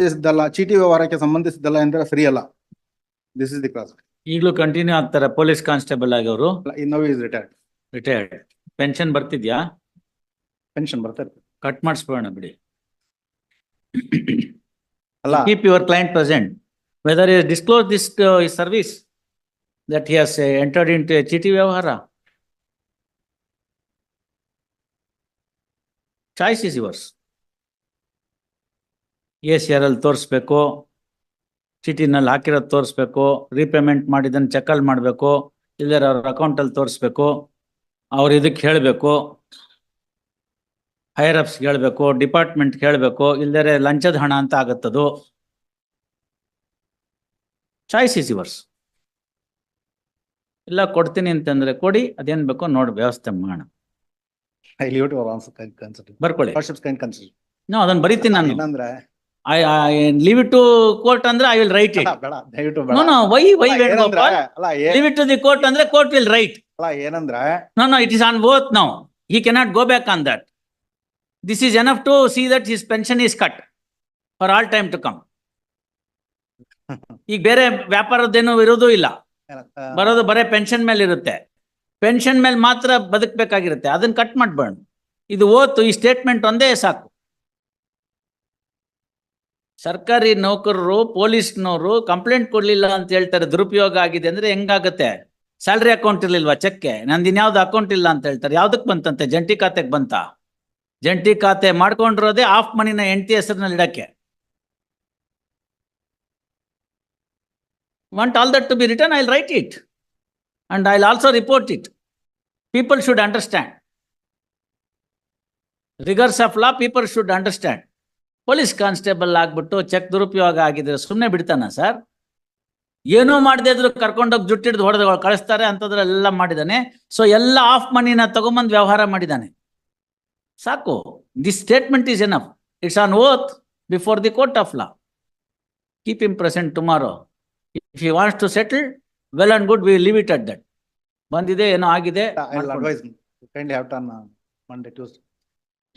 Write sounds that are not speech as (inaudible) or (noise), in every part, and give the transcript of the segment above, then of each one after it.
ಸಂಬಂಧಿಸಿದ್ದಲ್ಲ ಚೀಟಿ ವ್ಯವಹಾರಕ್ಕೆ ಸಂಬಂಧಿಸಿದ್ದಲ್ಲ ಎಂದರೆ ಸರಿಯಲ್ಲ ದಿಸ್ ಇಸ್ ದಿ ಕ್ಲಾಸ್ ಈಗಲೂ ಕಂಟಿನ್ಯೂ ಆಗ್ತಾರೆ ಪೊಲೀಸ್ ಕಾನ್ಸ್ಟೇಬಲ್ ಆಗಿ ಅವರು ಇನ್ನೂ ಇಸ್ ರಿಟೈರ್ಡ್ ರಿಟೈರ್ಡ್ ಪೆನ್ಷನ್ ಬರ್ತಿದ್ಯಾ? ಪೆನ್ಷನ್ ಬರ್ತಾ ಇರ್ತದೆ. ಕಟ್ ಮಾಡಿಸ್ಬೋಣ ಬಿಡಿ. ಅಲ್ಲ. Keep your client present whether he disclose this this to his service, that he ಚೀಟಿ ವ್ಯವಹಾರ choice into a chiti C R ಅಲ್ಲಿ ತೋರಿಸ್ಬೇಕು ಚೀಟಿನಲ್ಲಿ ಹಾಕಿರೋದು ತೋರಿಸ್ಬೇಕು ರೀಪೇಮೆಂಟ್ ಮಾಡಿದ್ದನ್ನು ಚೆಕಲ್ಲಿ ಮಾಡಬೇಕು ಇಲ್ಲದ್ರೆ ಅವ್ರ ಅಕೌಂಟಲ್ಲಿ ತೋರಿಸ್ಬೇಕು ಅವ್ರು ಇದಕ್ಕೆ ಹೇಳಬೇಕು ಹೈಯರ್ ಅಪ್ಸ್ ಹೇಳಬೇಕು ಡಿಪಾರ್ಟ್ಮೆಂಟ್ ಹೇಳ್ಬೇಕು ಇಲ್ಲದೇ ಲಂಚದ ಹಣ ಅಂತ ಆಗತ್ತದು. ಚಾಯ್ಸ್ ಇಸ್ ಇವರ್ಸ್ ಇಲ್ಲ ಕೊಡ್ತೀನಿ ಅಂತಂದ್ರೆ ಕೊಡಿ ಅದೇನ್ ಬೇಕೋ ನೋಡಿ ವ್ಯವಸ್ಥೆ ಮಾಡೋಣ. ಬರ್ಕೊಳ್ಳಿ. ವಾಟ್ಸ್ಆಪ್ ಕೈಂಡ್ ಕನ್ಸಿಡರ್ ನೋ ಅದನ್ನ ಬರೀತೀನಿ ನಾನು. ಏನಂದ್ರೆ I leave it to court ಅಂದ್ರೆ ಐ ವಿಲ್ ರೈಟ್ ಇಟ್ ಬೇಡ ದಯವಿಟ್ಟು ನೋ ನೋ ವೈ ವೈ ಅಲ್ಲ, ಏನಂದ್ರೆ ಅಲ್ಲ ಏ- leave it to the court ಅಂದ್ರೆ ಕೋರ್ಟ್ ವಿಲ್ ರೈಟ್ ಅಲ್ಲ ಏನಂದ್ರೆ No, no, it is on both now. He cannot go back on that. This is enough to see that his pension is cut for all time to come. (laughs) ಈಗ ಬೇರೆ ವ್ಯಾಪಾರದ್ದೇನು ಇರೋದು ಇಲ್ಲ. ಆ, ಬರೋದು ಬರೇ pension ಮೇಲೆ ಇರುತ್ತೆ. ಪೆನ್ಷನ್ ಮೇಲೆ ಮಾತ್ರ ಬದುಕಬೇಕಾಗಿರುತ್ತೆ. ಅದನ್ನ ಕಟ್ ಮಾಡ್ಬೇಡ ಇದು ಓತು ಈ ಸ್ಟೇಟ್ಮೆಂಟ್ ಒಂದೇ ಸಾಕು. ಸರ್ಕಾರಿ ನೌಕರರು ಪೊಲೀಸ್ನವರು ಕಂಪ್ಲೇಂಟ್ ಕೊಡ್ಲಿಲ್ಲ ಅಂತ ಹೇಳ್ತಾರೆ ದುರುಪಯೋಗ ಆಗಿದೆ ಅಂದ್ರೆ ಹೆಂಗಾಗತ್ತೆ ಸ್ಯಾಲ್ರಿ ಅಕೌಂಟ್ ಇರ್ಲಿಲ್ವಾ ಚೆಕ್ಕೆ ನಂದು ಇನ್ಯಾವ್ದು ಅಕೌಂಟ್ ಇಲ್ಲ ಅಂತ ಹೇಳ್ತಾರೆ ಯಾವ್ದಕ್ ಬಂತಂತೆ ಜಂಟಿ ಖಾತೆಗೆ ಬಂತ ಜಂಟಿ ಖಾತೆ ಮಾಡ್ಕೊಂಡಿರೋದೇ ಆಫ್ ಮನಿನ ಹೆಂಡತಿ ಹೆಸರಿನಲ್ಲಿ ಇಡಕ್ಕೆ want all that to be written, I'll write it. And I'll also report it. People should understand. Rigors of law, people should understand. Police constable ಆಗ್ಬಿಟ್ಟು ಚೆಕ್ ದುರುಪಯೋಗ ಆಗಿದ್ರೆ ಸುಮ್ಮನೆ ಬಿಡ್ತಾನ ಸರ್? ಏನೂ ಮಾಡದೇ ಇದ್ರು ಕರ್ಕೊಂಡೋಗಿ ಜುಟ್ಟಿಡ್ದು ಹೊಡೆದು ಕಳಿಸ್ತಾರೆ ಅಂಥದ್ರೆಲ್ಲ ಮಾಡಿದಾನೆ. ಸೊ ಎಲ್ಲ ಆಫ್ ಮನಿನ ತಗೊಂಬಂದು ವ್ಯವಹಾರ ಮಾಡಿದಾನೆ. ಸಾಕು. This statement is enough it's on oath before the court of law keep him present tomorrow if you wants to settle well and good we leave it at that ಬಂದಿದೆ ಏನೋ ಆಗಿದೆ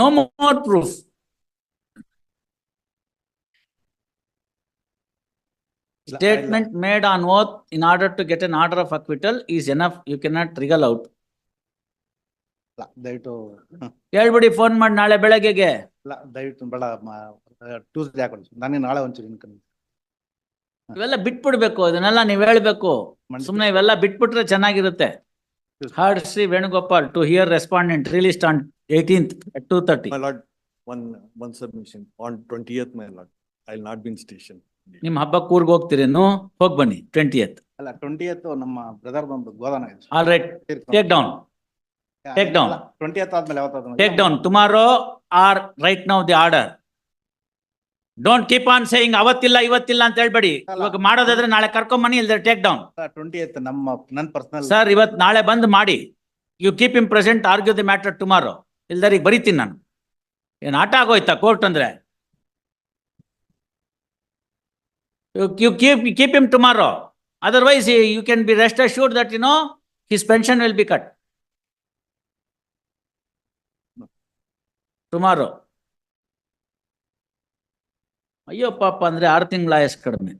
no more proof. Statement made on oath in order to get an order of acquittal is enough. You cannot wriggle out. ದಯವಿಟ್ಟು ಹೇಳ್ಬಿಡಿ phone ಮಾಡಿ ನಾಳೆ ಬೆಳಗ್ಗೆಗೆ. ಇಲ್ಲ ದಯವಿಟ್ಟು ಬೇಡ ಟ್ಯೂಸ್ಡೇ ಹಾಕೊಳ್ಳಿ ನಾನೇ ನಾಳೆ ಒಂಚೂರು ಇನ್ಕಮ್ ಇವೆಲ್ಲ ಬಿಟ್ಬಿಡ್ಬೇಕು ಇದನ್ನೆಲ್ಲ ನೀವ್ ಹೇಳ್ಬೇಕು. ಸುಮ್ನೆ ಇವೆಲ್ಲ ಬಿಟ್ಬಿಟ್ರೆ ಚೆನ್ನಾಗಿರುತ್ತೆ. Heard Shri Venugopal to hear respondent released on eighteenth at two thirty. My lord, one, one submission. On twentieth, my lord, I'll not be in station. ನಿಮ್ ಹಬ್ಬಕ್ಕೆ ಊರ್ಗ್ ಹೋಗ್ತೀರೇನು? ಹೋಗ್ ಬನ್ನಿ ಟ್ವೆಂಟಿಯತ್. ಅಲ್ಲ ಟ್ವೆಂಟಿ ನಮ್ಮ ಬ್ರದರ್ ಒಂದು ಗೋದಾನ ಇದೆ All right, take down, take down. Twenty ಆದ್ಮೇಲೆ ಯಾವತ್ತಾದ್ರು take down tomorrow or right now the order. Don't keep on saying ಅವತ್ತಿಲ್ಲ ಇವತ್ತಿಲ್ಲ ಅಂತ ಹೇಳ್ಬೇಡಿ. ಇವಾಗ ಮಾಡೋದಾದ್ರೆ ನಾಳೆ ಕರ್ಕೊಂಬನ್ನಿ ಇಲ್ದ್ರೆ ಟೇಕ್ ಡೌನ್. ಟ್ವೆಂಟಿ ನಮ್ಮ ನನ್ ಪರ್ಸನಲ್ ಸರ್ ivat ನಾಳೆ ಬಂದ್ ಮಾಡಿ you keep him present argue the matter tomorrow ಇಲ್ದರೆ ಈಗ ಬರೀತೀನಿ ನಾನು. ಏನು ಆಟ ಆಗೋಯ್ತಾ ಕೋರ್ಟ್ ಅಂದ್ರೆ? You keep keep him tomorrow otherwise you can be rest assure that you know his pension will be cut tomorrow ಅಯ್ಯೋ ಪಾಪ ಅಂದ್ರೆ ಆರು ತಿಂಗಳ ಆಯಸ್ ಕಡಿಮೆ.